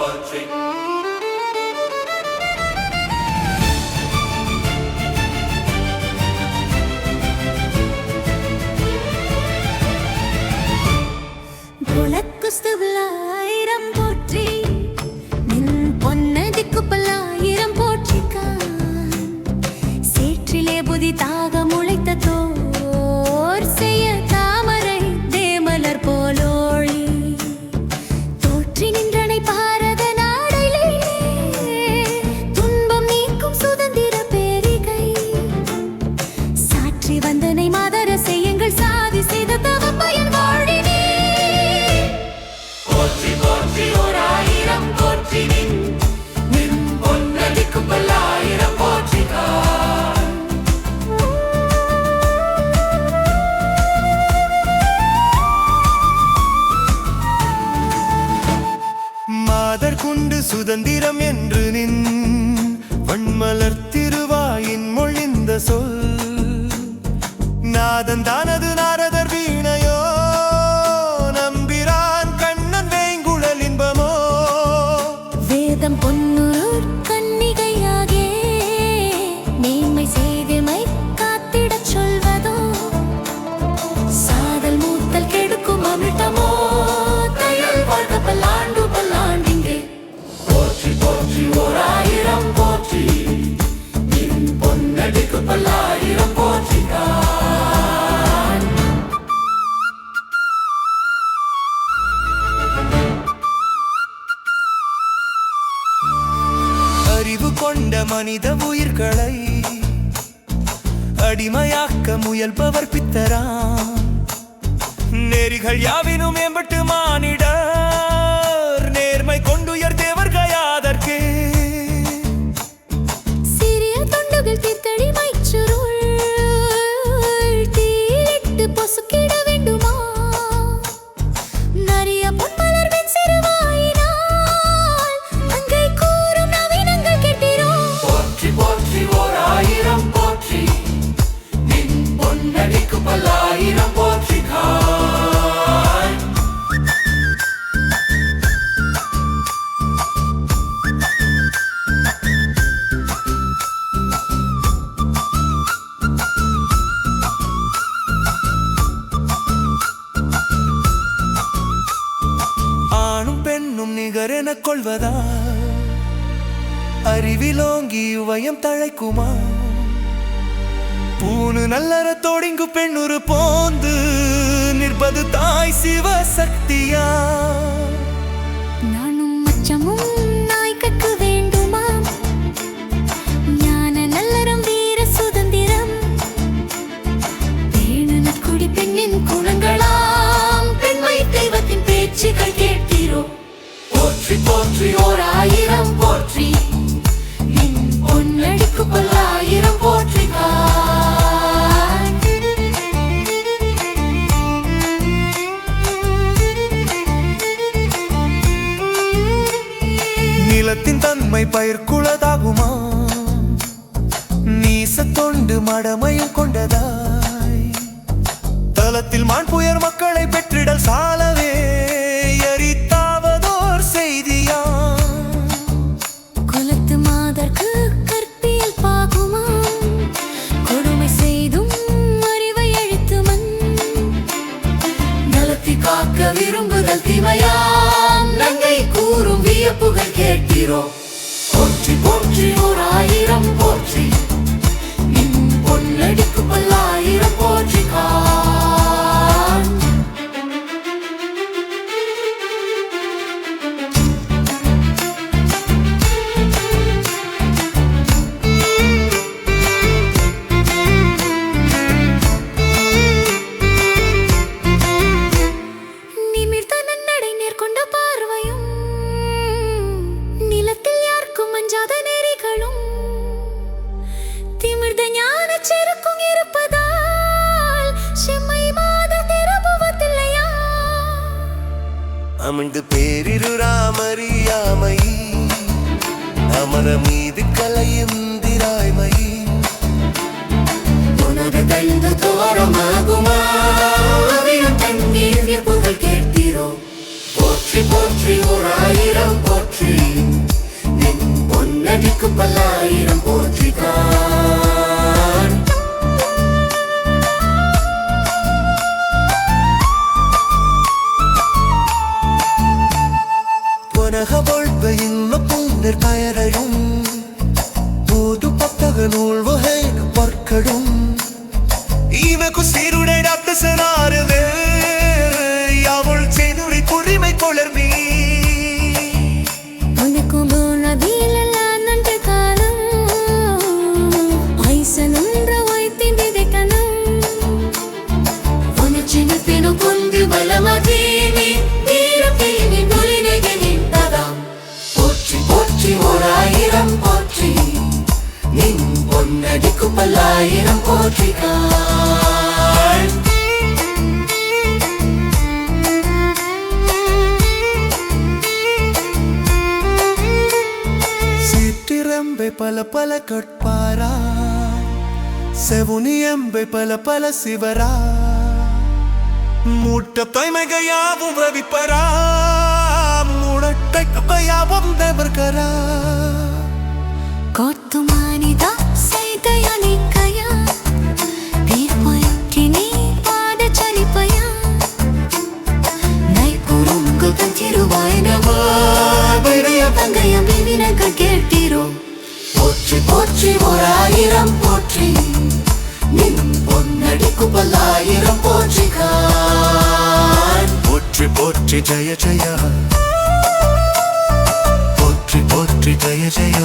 குலக்குஸ்துவிலாயிரம் சுதந்திரம் என்று நின்று மனித உயிர்களை அடிமையாக்க முயல்பவர் பித்தரா நெறிகள் யாவினும் மேம்பட்டு மானிட அறிவிலோங்கி உவயம் தழைக்குமா? பூணு நல்லறத்தோடிங்கு பெண்ணுரு போந்து நிற்பது தாய் சிவசக்தியா நானும் மச்சமும் நாய்க்கக்கு வேண்டுமா? ஞான நல்லறம் வீர சுதந்திரம்? பேணன குடி பெண்ணின் குணங்களாம் பெண்மை தெய்வத்தின் பேச்சுகள் கேட்கிறோ போற்றி போற்றி நிலத்தின் தன்மை பயிர்க்குளதாகுமா? நீச தொண்டு மடமையும் கொண்டதாய். தளத்தில் மான் புயர் மக்களை பெற்றிடல் சாலவே எரித்தாவதோர் செய்தியா குலத்து மாதற்கு கற்பியல் பாகுமா? கொடுமை செய்தும் அறிவை அழித்துமன். நலத்தி காக்க விரும்புதல் தீமையா நங்கை கூறும் வியப்புகள் கேட்கிறோம் போற்றி போற்றி ஓர் ஆயிரம் போற்றி அமிழ்ந்து பேரிரு ராமறியாமை. மீது கலையும் கலையுந்திராய்மயி உனது தந்து தோரமாகுமா தண்ணீர் புகழ் கேட்கிறோம் போற்றி போற்றி ஓர் ஆயிரம் போற்றி. நின் பொன்னடிக்கு பல்லாயிரம் நூல் வகை பற்கடும் இவக்கு சீருடை டாக்டர் சீற்றிரம்பை பல பல கட்பாரா செவுனியம்பை பல பல சிவரா? மூட்ட தொய்மைகையாவும் ரவிப்பரா? மூடட்டை கப்பையாவும் தேவர்கரா? கோத்துமானிதா செய்தயா போற்றி போற்றி ஓர் ஆயிரம் போற்றி. நின் பொன்னடிக்கு பல்லாயிரம் போற்றி போற்றி போற்றி ஜெய ஜெய. போற்றி போற்றி ஜெய ஜெய.